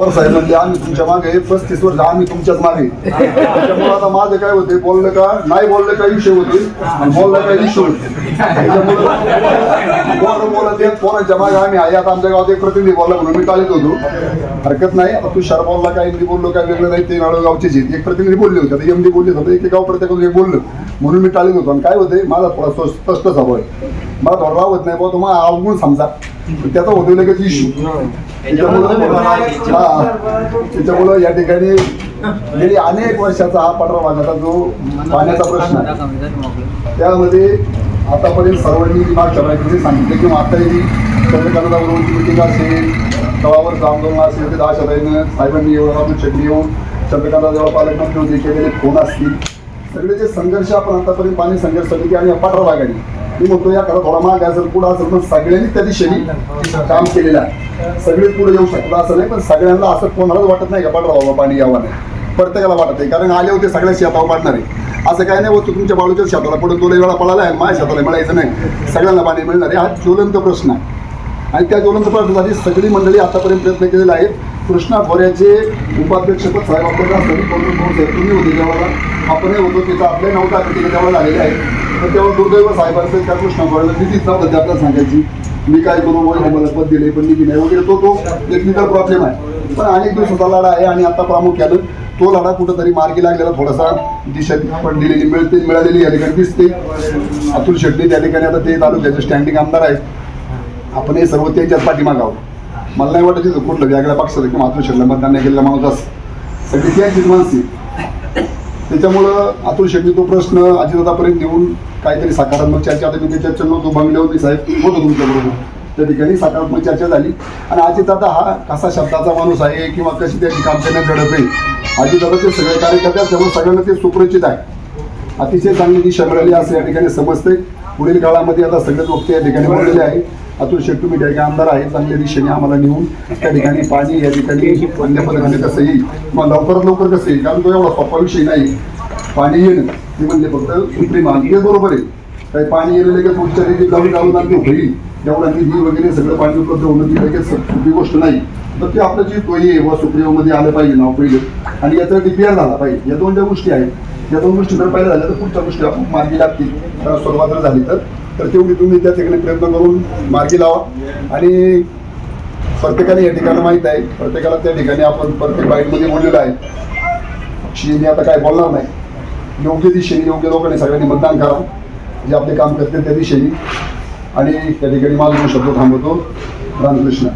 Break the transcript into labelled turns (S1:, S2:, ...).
S1: पवार साहेब म्हणजे आम्ही तुमच्या मागे पस्तीस वर्ष आम्ही तुमच्याच मागे. त्याच्यामुळे आता माझं काय होते बोललं का नाही बोललं का विषय होते आणि बोललं काय विषय होते त्याच्यामुळे बोलत आहेत पोरांच्या मागे आम्ही आहे. आता आमच्या गावात एक प्रतिनिधी बोलला म्हणून मी टाळीत होतो. हरकत नाही आता तू शहर बोलला काय हिंदी बोललो काय वेगळं नाही ते नाळो गावचेच एक प्रतिनिधी बोलले होते आता एमडी बोलले होते एक गाव प्रत्येकाचं एक बोललं. म्हणून मी टाळीत होतो आणि काय होते माझा थोडा स्पष्ट स्वभाव आहे. मला थोडा राहत नाही बाबा तुम्हाला अवगुण समजा. त्याचा होतो लगेच इश्यू त्याच्यामुळं हा, या ठिकाणी गेली अनेक वर्षाचा हा पडरा भागाचा जो पाण्याचा प्रश्न आहे. त्यामध्ये आतापर्यंत सर्वांनी मागच्या बायकोने सांगितलं किंवा आताही चंद्रकांताबरोबरची मिटिंग असेल तळावर जामदोन असेल ते आशाताईनं साहेबांनी येऊन आपण चटणी येऊन चंद्रकांता जेव्हा पालकमंत्री होते केलेले फोन असतील. सगळे जे संघर्ष आपण आतापर्यंत पाणी संघर्ष समिती आणि अपात्र भागाने मी म्हणतो या खरं थोडा माग असेल पुढं असेल पण सगळ्यांनी त्या दिशेने काम केलेलं आहे. सगळे पुढे येऊ शकतात असं नाही पण सगळ्यांना असं कोणालाच वाटत नाही का पटरा बाबा पाणी यावं. नाही प्रत्येकाला वाटत आहे कारण आले होते सगळ्या शेतावर पाडणारे. आहे असं काही नाही होतं तुमच्या बाळूच्या शेताला पडून दोन वेळा पळाला आहे माझ्या शेताला मिळायचं नाही. सगळ्यांना पाणी मिळणार आहे. हा ज्वलंत प्रश्न आहे. आणि त्या ज्वलंत प्रश्नासाठी सगळी मंडळी आतापर्यंत प्रयत्न केलेला आहे कृष्णा खोऱ्याचे उपाध्यक्षपद साहेब आपल्याला तुम्ही होते जेव्हा आपणही होतो तिथं. आपले नऊ तारखेला तेव्हा झालेले आहे तर तेव्हा दुर्दैव साहेबांचं त्या कृष्णा खोऱ्याला निधीच नव्हतं ते आपल्याला सांगायची. मी काय करू वगैरे मला पद दिले पण निधी नाही वगैरे. तो तो टेक्निकल प्रॉब्लेम आहे. पण अनेक दिवसाचा लढा आहे आणि आता प्रामुख्यानं तो लढा कुठंतरी मार्गी लागलेला थोडासा. दिशा पडलेली मिळते मिळालेली या ठिकाणी दिसते. अतुल शेट्टी त्या ठिकाणी आता ते तालुक्याचे स्टँडिंग आमदार आहेत. आपण हे सर्व त्यांच्याच पाठीमाग आहोत. मला नाही वाटत कुठलं वेगळ्या पक्षाचं किंवा अतुल शेट्टीला मतदान नाही केलेला माणूस असं. सगळी त्यांचीच माणसी त्याच्यामुळं अतुल शेट्टी तो प्रश्न अजितदादापर्यंत नेऊन काहीतरी सकारात्मक चर्चा आता मी त्या तो नव्हतो बंगल्यावरती साहेब होतो तुमच्याबरोबर त्या ठिकाणी सकारात्मक चर्चा झाली. आणि अजितदादा हा कसा शब्दाचा माणूस आहे किंवा कशी त्याची काम झडप घडत आहे अजितदादाचे सगळे कार्यकर्ते त्यामुळे सगळ्यांना ते सुपरिचित आहे. अतिशय चांगली दिशा मिळाली असं या ठिकाणी समजते पुढील काळामध्ये आता सगळेच वक्ते या ठिकाणी बोललेले आहे अतुल शेट्टी मी ठिकाणी आमदार आहे चांगल्या दिशेने आम्हाला नेऊन त्या ठिकाणी पाणी या ठिकाणी अन्य पद्धतीने कसं येईल मग लवकरात लवकर कसं येईल कारण तो एवढा सोपा विषय नाही. पाणी येणं मी म्हणजे फक्त सुप्रीम मागणी हे बरोबर आहे. काही पाणी येणं लगेच उच्चारी रेल्वे लावून लावून आणि ते होईल एवढा वगैरे सगळं पाणी उपलब्ध होणं ती लगेच सोपी गोष्ट नाही. तर ते आपलं जी तोही आहे व सुप्रीममध्ये आलं पाहिजे नाव पहिलं. आणि याचा डीपीआर झाला पाहिजे. या दोन ज्या गोष्टी आहेत या दोन गोष्टी जर पहिल्या झाल्या तर पुढच्या गोष्टी आपण मार्गी लागतील. सुरुवात झाली तर. तर तेवढी तुम्ही त्या ठिकाणी प्रयत्न करून मार्गी लावा. आणि प्रत्येकाने या ठिकाणी माहीत आहे प्रत्येकाला त्या ठिकाणी आपण प्रत्येक बाईटमध्ये बोललेलं आहे. पक्षी आता काय बोलणार नाही. योग्य दिशेने योग्य लोकांनी सगळ्यांनी मतदान करा. जे आपले काम करते त्या दिशेने. आणि त्या ठिकाणी माझा शब्द थांबवतो. रामकृष्ण.